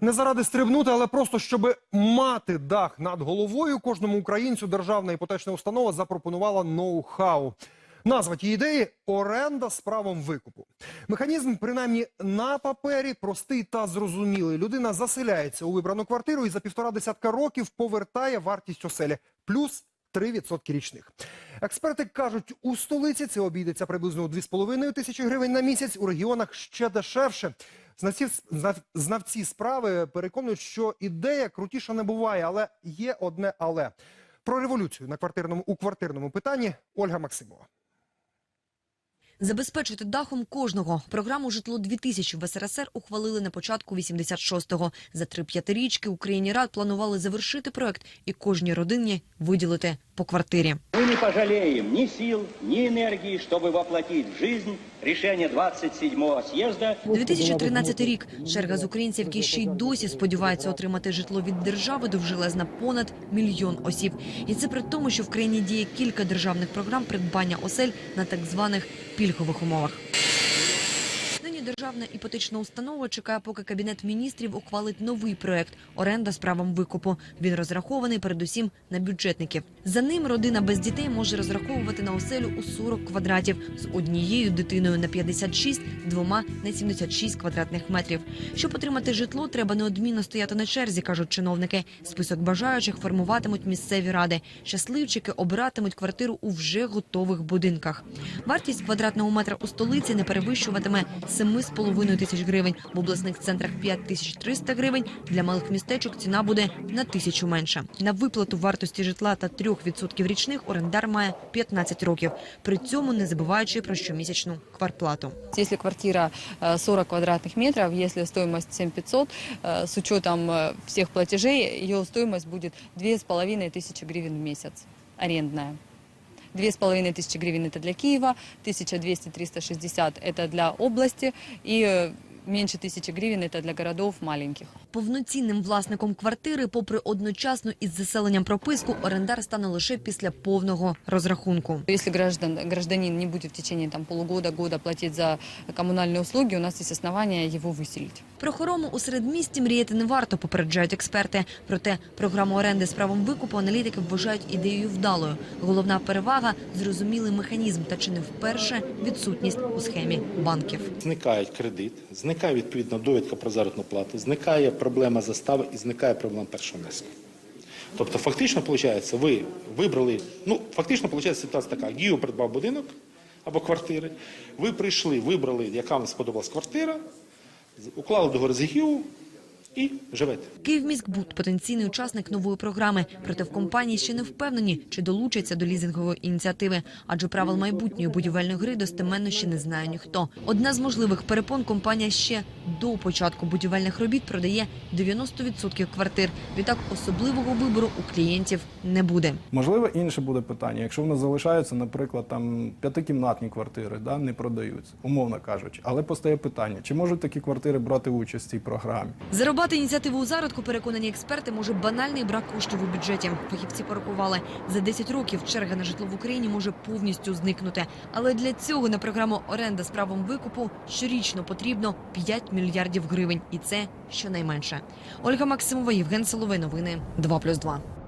Не заради стрибнути, але просто щоб мати дах над головою, кожному українцю державна іпотечна установа запропонувала ноу-хау. Назва тієї ідеї оренда з правом викупу. Механізм, принаймні на папері, простий та зрозумілий. Людина заселяється у вибрану квартиру і за півтора десятка років повертає вартість оселі плюс 3% річних. Експерти кажуть, у столиці це обійдеться приблизно у 2,5 тисячі гривень на місяць, у регіонах ще дешевше. Знавці, знав- знавці справи переконують, що ідея крутіша не буває, але є одне але. Про революцію на квартирному у квартирному питанні Ольга Максимова. Забезпечити дахом кожного. Програму «Житло 2000» в СРСР ухвалили на початку 86-го. За три п'ятирічки Україні рад планували завершити проект і кожній родині виділити по квартирі. Мы не пожалеем ни сил, ни энергии, чтобы воплотить в жизнь решение 27-го съезда 2013 рік. Черга з українців, які ще й досі сподіваються отримати житло від держави, довжилась на понад мільйон осіб. І це при тому, що в країні діє кілька державних програм придбання осель на так званих пільгових умовах. Нині державна іпотечна установа чекає, поки кабінет міністрів ухвалить новий проект оренда з правом викупу. Він розрахований передусім на бюджетників. За ним родина без дітей може розраховувати на оселю у 40 квадратів з однією дитиною на 56, двома на 76 квадратних метрів. Щоб отримати житло, треба неодмінно стояти на черзі, кажуть чиновники. Список бажаючих формуватимуть місцеві ради. Щасливчики обиратимуть квартиру у вже готових будинках. Вартість квадратного метра у столиці не перевищуватиме 7,5 тисяч гривень. В обласних центрах 5300 гривень. Для малих містечок ціна буде на тисячу менше. На виплату вартості житла та 3% річних орендар має 15 років. При цьому не забуваючи про щомісячну квартплату. Если квартира э, 40 квадратных метров, если стоимость 7500, э, с учетом э, всех платежей, ее стоимость будет 2500 гривен в месяц, арендная. 2500 гривен это для Киева, 1200-360 это для области и э, меньше 1000 гривен это для городов маленьких. Повноцінним власником квартири, попри одночасно із заселенням прописку, орендар стане лише після повного розрахунку. Если граждан, гражданин не будет в течение там, полугода, года платить за коммунальные услуги, у нас есть основания его выселить. Про хорому у середмісті мріяти не варто, попереджають експерти. Проте програму оренди з правом викупу аналітики вважають ідеєю вдалою. Головна перевага зрозумілий механізм та чи не вперше відсутність у схемі банків. Зникає кредит, зникає відповідно довідка про заробітну плату, зникає проблема застави і зникає проблема першого внеску. Тобто, фактично, виходить, ви вибрали, ну, фактично, виходить ситуація така: Гіо придбав будинок або квартири, ви прийшли, вибрали, яка вам сподобалась квартира, уклали договір з ГІУ і живете. Київміськбуд – потенційний учасник нової програми. Проте в компанії ще не впевнені, чи долучаться до лізингової ініціативи. Адже правил майбутньої будівельної гри достеменно ще не знає ніхто. Одна з можливих перепон компанія ще до початку будівельних робіт продає 90% квартир. Відтак особливого вибору у клієнтів не буде. Можливо, інше буде питання. Якщо в нас залишаються, наприклад, там п'ятикімнатні квартири, да, не продаються, умовно кажучи. Але постає питання, чи можуть такі квартири брати участь в цій програмі? Зарубати ініціативу у зародку, переконані експерти, може банальний брак коштів у бюджеті. Фахівці порахували, за 10 років черга на житло в Україні може повністю зникнути. Але для цього на програму оренда з правом викупу щорічно потрібно 5 мільярдів гривень. І це щонайменше. Ольга Максимова, Євген Соловей. Новини 2+,2.